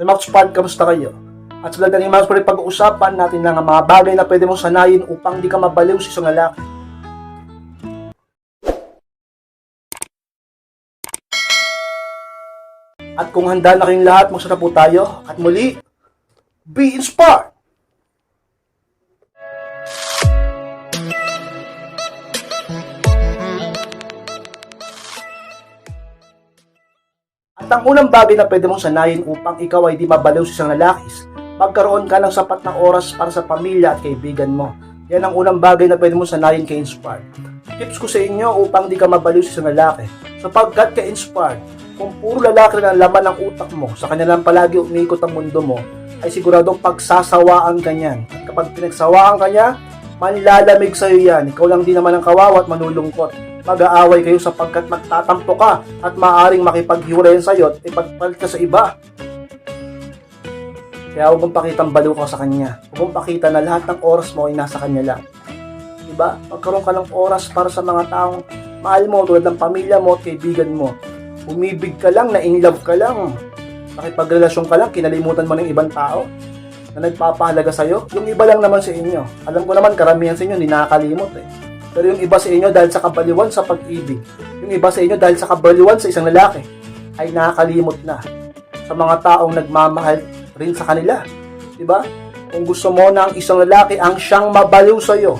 Max Pod, kamusta kayo? At sa vlog ng Max Pod, pag-uusapan natin ng mga bagay na pwede mong sanayin upang di ka mabaliw sa isang lalaki. At kung handa na kayong lahat, magsara po tayo. At muli, be inspired! Ang unang bagay na pwede mong sanayin upang ikaw ay di mabaliw sa isang lalaki magkaroon ka ng sapat na oras para sa pamilya at kaibigan mo. Yan ang unang bagay na pwede mong sanayin kay Inspired. Tips ko sa inyo upang di ka mabaliw sa isang lalaki. Sapagkat kay Inspired, kung puro lalaki na ang laman ng utak mo, sa kanya lang palagi umiikot ang mundo mo, ay siguradong pagsasawaan ka niyan. At kapag pinagsawaan ka niya, manlalamig sa'yo yan. Ikaw lang din naman ang kawawa at manulungkot. Mag-aaway kayo sapagkat magtatampo ka at maaring makipaghiwalayan sa'yo at ipagpalit ka sa iba. Kaya huwag mong pakitang baliw ka sa kanya. Huwag mong pakita na lahat ng oras mo ay nasa kanya lang. Diba? Magkaroon ka ng oras para sa mga taong mahal mo tulad ng pamilya mo at kaibigan mo. Umibig ka lang, na in love ka lang. Nakipagrelasyon ka lang, kinalimutan mo ng ibang tao na nagpapahalaga sa'yo. Yung iba lang naman sa inyo. Alam ko naman, karamihan sa inyo, hindi nakakalimot eh. Pero yung iba sa inyo dahil sa kabaliwan sa pag-ibig, yung iba sa inyo dahil sa kabaliwan sa isang lalaki, ay nakakalimot na sa mga taong nagmamahal rin sa kanila. Diba? Kung gusto mo ng isang lalaki ang siyang mabaliw sa'yo,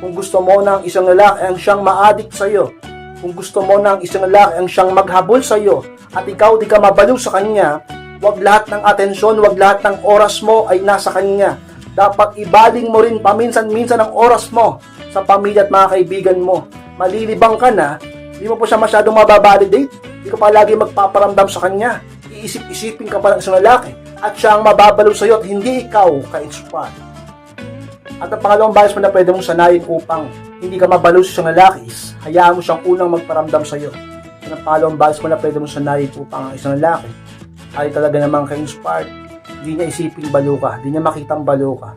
kung gusto mo ng isang lalaki ang siyang maadik sa'yo, kung gusto mo ng isang lalaki ang siyang maghabol sa'yo, at ikaw di ka mabaliw sa kanya, wag lahat ng atensyon, wag lahat ng oras mo ay nasa kanya. Dapat ibaling mo rin paminsan-minsan ang oras mo sa pamilya at mga kaibigan mo. Malilibang ka na, di mo po siya masyadong mababalidate, di ka pa lagi magpaparamdam sa kanya. Iisip-isipin ka pa ng isang lalaki at siya ang mababaliw sa iyo at hindi ikaw ka-inspire. At ang pangalawang bias mo na pwede mong sanayin upang hindi ka mabaliw sa isang lalaki is hayaan mo siyang unang magparamdam sa iyo. At ang pangalawang bias mo na pwede mong sanayin upang ang isang lalaki ay talaga namang ka-inspired. Hindi niya isiping baliw ka, hindi niya makitang baliw ka.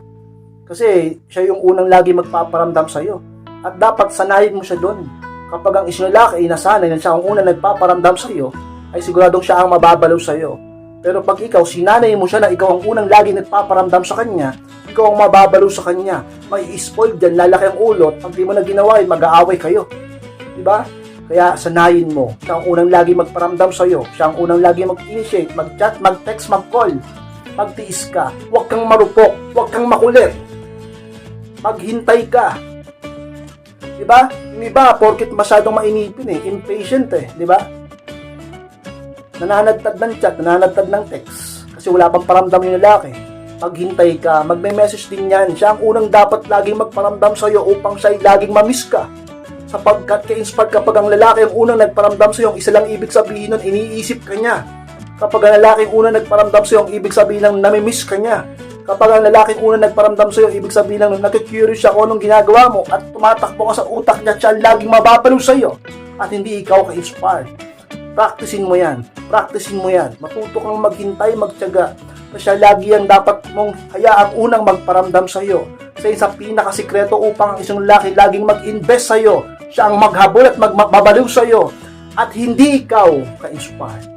Kasi siya yung unang lagi magpaparamdam sa iyo. At dapat sanayin mo siya doon. Kapag ang isang lalaki ay nasanay na siya ang unang nagpaparamdam sa iyo, ay siguradong siya ang mababaliw sa iyo. Pero pag ikaw, sinanay mo siya na ikaw ang unang lagi nagpaparamdam sa kanya, ikaw ang mababaliw sa kanya, may spoil dyan, lalaki ang ulo, pag di mo na ginawa mag-aaway kayo. Diba? Kaya sanayin mo, siya ang unang lagi magparamdam sa iyo, siya ang unang lagi mag-initiate, mag-chat, mag-text, mag-call, magtiis ka, huwag kang marupok, huwag kang makulit, maghintay ka. Diba? Yung iba, porkit masyadong mainipin eh, impatient eh, diba? nananagtad ng chat, nananagtad ng text. Kasi wala pang paramdam yung lalaki. Maghintay ka, magme-message din yan. Siya ang unang dapat laging magparamdam sa'yo upang siya laging mamiss ka. Sapagkat ka-inspired kapag ang lalaki ang unang nagparamdam sa'yo, ang isa lang ibig sabihin nun, iniisip ka niya. Kapag ang lalaki ang unang nagparamdam sa'yo, ang ibig sabihin ng namimiss ka niya. Kapag ang lalaki unang nagparamdam sa'yo, ibig sabihin ng nakikurious siya kung anong ginagawa mo at tumatakbo ka sa utak niya, siya ang laging mababaliw sa'yo. At hindi ikaw ka-inspired. Practicein mo yan. Practicein mo yan. Matuto kang maghintay, magtyaga. Na siya lagi yan dapat mong hayaang unang magparamdam sa iyo. Sa isa pinakasikreto upang ang isang lalaki laging mag-invest sa iyo. Siya ang maghabol at magbabaliw sa iyo. At hindi ikaw ka-inspire.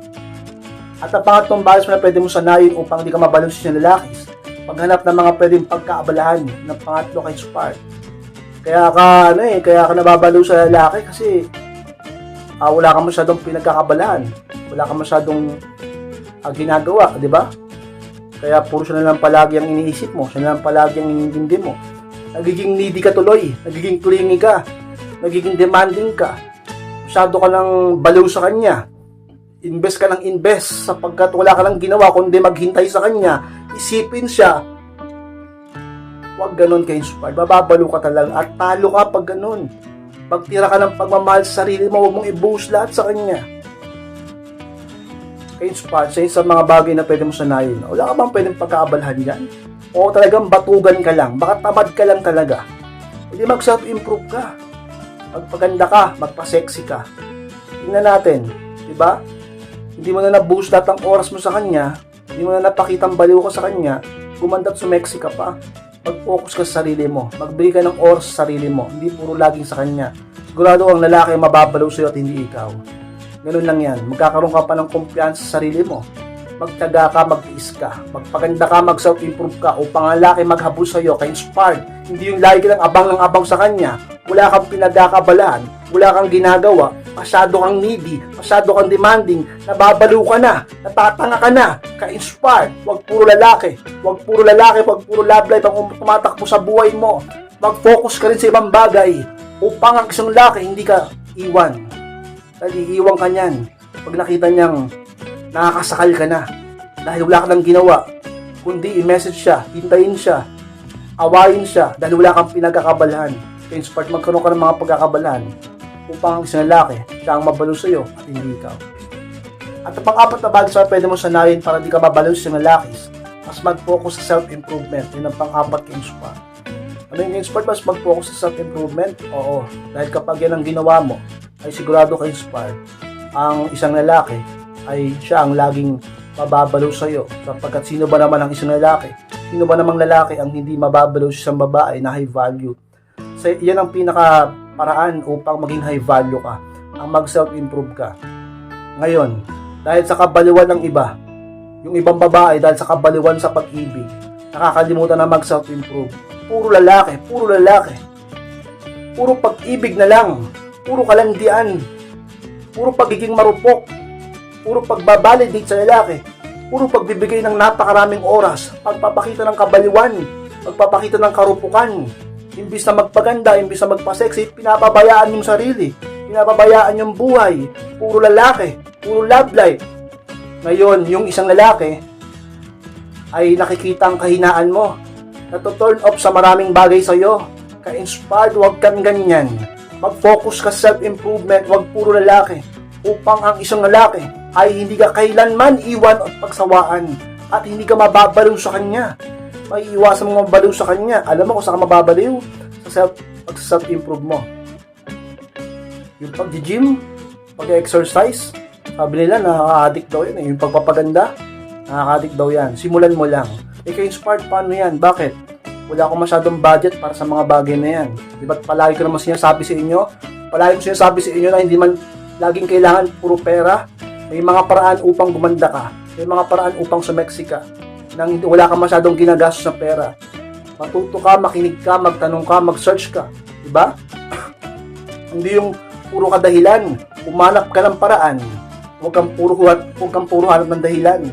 At ang pangatlong mo na pwede mo sanayin upang hindi ka mabaliw sa isang lalaki. Paghanap ng mga pwedeng pagkaabalahan ng pangatlo ka-inspire. Kaya ka, ano eh, kaya ka nababaliw sa lalaki kasi ah, wala kang masyadong pinagkakabalaan. Wala kang masyadong ah, ginagawa, di ba? Kaya puro siya na lang palagi ang iniisip mo, siya na lang palagi ang inintindi mo. Nagiging needy ka tuloy, nagiging clingy ka, nagiging demanding ka. Masyado ka lang baliw sa kanya. Invest ka ng invest sapagkat wala ka lang ginawa kundi maghintay sa kanya, isipin siya. Huwag ganun ka inspired, bababalo ka talaga at talo ka pag ganun. Pagtira ka ng pagmamahal sa sarili mo, huwag mong i-boost lahat sa kanya. Ka-inspired sa sa mga bagay na pwede mo sanayin. Wala ka bang pwedeng pagkaabalahan dyan? O talagang batugan ka lang, baka tamad ka lang talaga. Hindi mag-self-improve ka. Magpaganda ka, magpa-sexy ka. Tingnan natin, di ba? Hindi mo na na-boost lahat ang oras mo sa kanya, hindi mo na napakitang baliw ka sa kanya, gumanda at sumexy ka pa. Mag-focus ka sa sarili mo. Magbigay ka ng oras sa sarili mo. Hindi puro laging sa kanya. Sigurado ang lalaki ang mababaliw sa'yo at hindi ikaw. Ganun lang yan. Magkakaroon ka pa ng kumpiyansa sa sarili mo. magtaga ka, magtiis ka, magpaganda ka, mag-self-improve ka, upang ang lalaki maghabol sa'yo, ka-inspired. Hindi yung lagi lang abang ng abang sa kanya, wala kang pinagkakabalaan, wala kang ginagawa, masyado kang needy, masyado kang demanding, nababaliw ka na, natatanga ka na, ka-inspired, wag puro lalaki, wag puro lalaki, wag puro love life ang tumatakbo sa buhay mo. Mag-focus ka rin sa ibang bagay, upang ang isang lalaki hindi ka iwan. Dahil iiwan ka niyan, pag nakita niyang nakakasakal ka na, dahil wala ka nang ginawa, kundi i-message siya, hintayin siya, awayin siya, dahil wala kang pinagkakabalahan. Inspired magkaroon ka ng mga pagkakabalahan upang ang isang lalaki, siya ang mabalo sa iyo at hindi ikaw. At ang pang-apat na bagay sa pwede mo sanayin para di ka mabalo sa lalaki, mas mag-focus sa self-improvement. Yun ang pang-apat ka inspire. Ano yung inspired mas mag-focus sa self-improvement? Oo. Dahil kapag yan ang ginawa mo, ay sigurado ka inspired. Ang isang lalaki ay siya ang laging mababalo sa iyo. Sapagkat sino ba naman ang isang lalaki? Sino ba namang lalaki ang hindi mababalo sa isang babae na high value? So, yan ang pinaka paraan upang maging high value ka. Ang mag self-improve ka. Ngayon, dahil sa kabaliwan ng iba, yung ibang babae dahil sa kabaliwan sa pag-ibig, nakakalimutan na mag self-improve. Puro lalaki, puro lalaki. Puro pag-ibig na lang. Puro kalandian. Puro pagiging marupok. Puro pagbabalidate sa lalaki. Puro pagbibigay ng napakaraming oras. Pagpapakita ng kabaliwan. Pagpapakita ng karupukan. Imbis na magpaganda, imbis na magpa-sexy, pinapabayaan yung sarili. Pinapabayaan yung buhay. Puro lalaki. Puro love life. Ngayon, yung isang lalaki ay nakikita ang kahinaan mo. Nato-turn off sa maraming bagay sa'yo. Ka-inspired, huwag kang ganyan. Mag-focus ka sa self-improvement, huwag puro lalaki. Upang ang isang lalaki ay hindi ka kailanman iwan at pagsawaan at hindi ka mababaliw sa kanya. May iwasan mo mabaliw sa kanya. Alam mo kung saan ka mababaliw? Sa self, self-improve mo. Yung pag-gym, pag-exercise, sabi nila nakaka-addict daw yan. eh. Yung pagpapaganda, nakaka-addict daw yan. Simulan mo lang. Eh, ka-inspired, paano yan? Bakit? Wala akong masyadong budget para sa mga bagay na yan. Di ba't palagi ko naman sinasabi sa inyo? Palagi ko sinasabi sa inyo na hindi man laging kailangan puro pera. May mga paraan upang gumanda ka. May mga paraan upang sumeksi ka. Nang wala ka masyadong ginagastos na pera. Matuto ka, makinig ka, magtanong ka, mag-search ka. Di ba? hindi yung puro ka dahilan. Umanap ka ng paraan. Huwag kang puro, huwag kang puro hanap ng dahilan.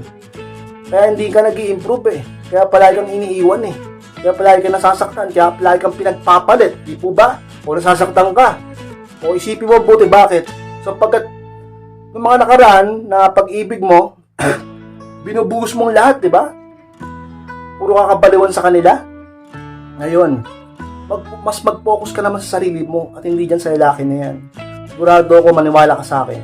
Kaya hindi ka nag improve eh. Kaya palagi kang iniiwan eh. Kaya palagi kang nasasaktan. Kaya palagi kang pinagpapalit. Di po ba? O nasasaktan ka. O isipin mo buti bakit. So pagkat ng mga nakaraan na pag-ibig mo, binubuhos mong lahat, di ba? Puro kakabaliwan sa kanila. Ngayon, mag, mas mag-focus ka naman sa sarili mo at hindi dyan sa lalaki na yan. Sigurado ako maniwala ka sa akin.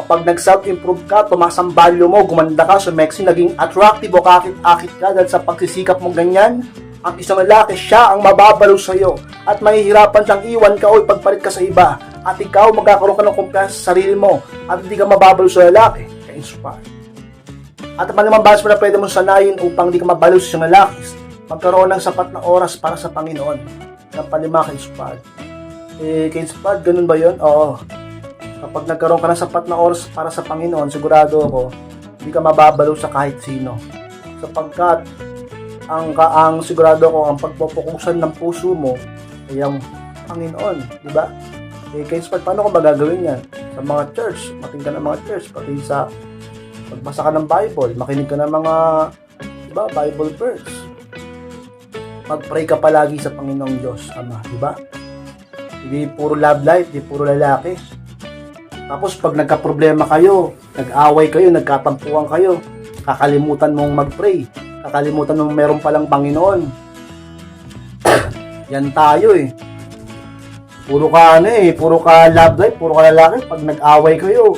Kapag nag-self-improve ka, tumaas ang value mo, gumanda ka, sumexy, naging attractive o kakit-akit ka dahil sa pagsisikap mo ganyan, ang isang lalaki, siya ang mababalo sa iyo at mahihirapan siyang iwan ka o ipagpalit ka sa iba at ikaw magkakaroon ka ng kumpiyansa sa sarili mo at hindi ka mababalo sa lalaki, ka-inspire. At ang malimang bahas mo na pwede mong sanayin upang di ka mabalo sa isang lalaki, magkaroon ng sapat na oras para sa Panginoon ng palima ka-inspired. Eh, ka-inspired, ganun ba yun? Oo. Kapag nagkaroon ka ng sapat na oras para sa Panginoon, sigurado ako, hindi ka mababalo sa kahit sino. Sapagkat, ang kaang sigurado ko, ang pagpupukusan ng puso mo ay ang Panginoon, di ba? Eh, kaya inspired, paano ko magagawin yan? Sa mga church, makinig ka ng mga church, pati sa magbasa ka ng Bible, makinig ka ng mga, di ba, Bible verse. Mag-pray ka palagi sa Panginoong Diyos, Ama, di ba? Hindi puro love life, hindi puro lalaki. Tapos pag nagka-problema kayo, nag-away kayo, nagkatampuan kayo, kakalimutan mong mag-pray. Kakalimutan mong meron palang Panginoon. Yan tayo eh. Puro ka ano eh, puro ka love life, puro ka lalaki. Pag nag-away kayo,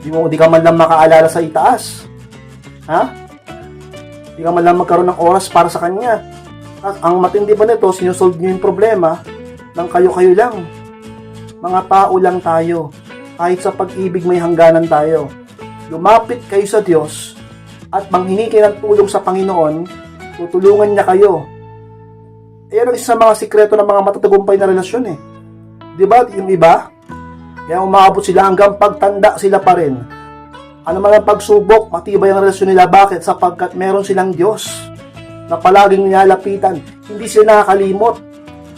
di mo di ka man lang makaalala sa itaas. Ha? Di ka man lang magkaroon ng oras para sa kanya. At ang matindi pa nito, sinusolve niyo yung problema ng kayo-kayo lang. Mga tao lang tayo kahit sa pag-ibig may hangganan tayo. Lumapit kayo sa Diyos at manghingi kayo ng tulong sa Panginoon, tutulungan niya kayo. Ayan ang isa sa mga sikreto ng mga matatagumpay na relasyon eh. Di ba? Yung iba, kaya umaabot sila hanggang pagtanda sila pa rin. Ano man ang pagsubok, matibay ang relasyon nila. Bakit? Sapagkat meron silang Diyos na palaging nilalapitan. Hindi sila nakakalimot.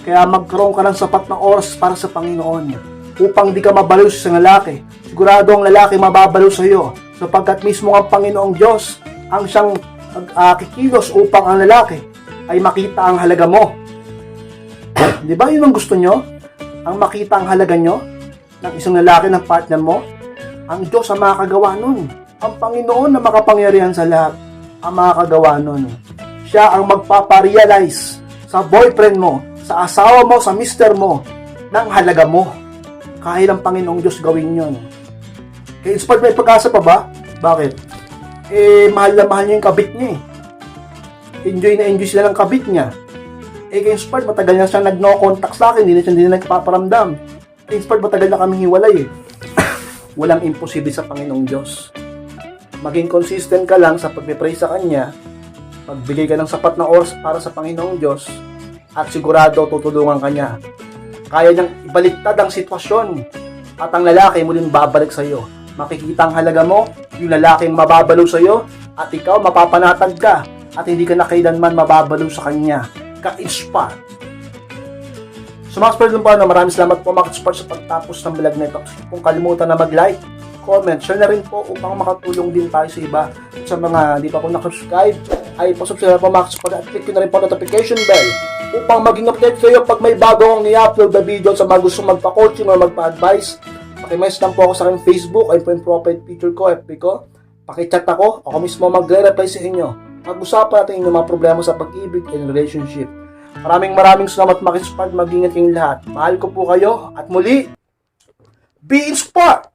Kaya magkaroon ka ng sapat na oras para sa Panginoon upang di ka mabaliw sa lalaki. Sigurado ang lalaki mababaliw sa iyo sapagkat mismo ang Panginoong Diyos ang siyang uh, kikilos upang ang lalaki ay makita ang halaga mo. Di ba yun ang gusto nyo? Ang makita ang halaga nyo ng isang lalaki ng partner mo? Ang Diyos ang makakagawa nun. Ang Panginoon na makapangyarihan sa lahat ang makakagawa nun. Siya ang magpaparealize sa boyfriend mo, sa asawa mo, sa mister mo, ng halaga mo. Kahit ang Panginoong Diyos gawin yun. Kaya inspired may pag-asa pa ba? Bakit? Eh, mahal na mahal niya yung kabit niya eh. Enjoy na enjoy sila ng kabit niya. Eh, kay Inspired, matagal na siya nag-no contact sa akin, hindi na siya hindi na nagpaparamdam. Inspired, matagal na kaming hiwalay eh. Walang imposible sa Panginoong Diyos. Maging consistent ka lang sa pagpipray sa Kanya, pagbigay ka ng sapat na oras para sa Panginoong Diyos, at sigurado tutulungan ka niya. Kaya niyang ibaliktad ang sitwasyon at ang lalaki muling babalik sa iyo. Makikita ang halaga mo, yung lalaking mababalo sa iyo, at ikaw mapapanatag ka at hindi ka na kailanman mababalo sa kanya. Ka-inspire. So mga pa na maraming salamat po mga sport sa pagtapos ng vlog na ito. Kung kalimutan na mag-like, comment, share na rin po upang makatulong din tayo sa iba. Sa mga hindi pa po nakasubscribe, ay pasubscribe po mga sport at click na rin po notification bell upang maging update kayo pag may bago akong i-upload na video sa mga gusto magpa-coaching o magpa-advise. Pakimess lang po ako sa aking Facebook, ayun po yung profile picture ko, FB ko. Pakichat ako, ako mismo magre-reply sa inyo. Pag-usapan natin yung mga problema sa pag-ibig and relationship. Maraming maraming salamat mga sport, mag-ingat kayong lahat. Mahal ko po kayo at muli, be inspired!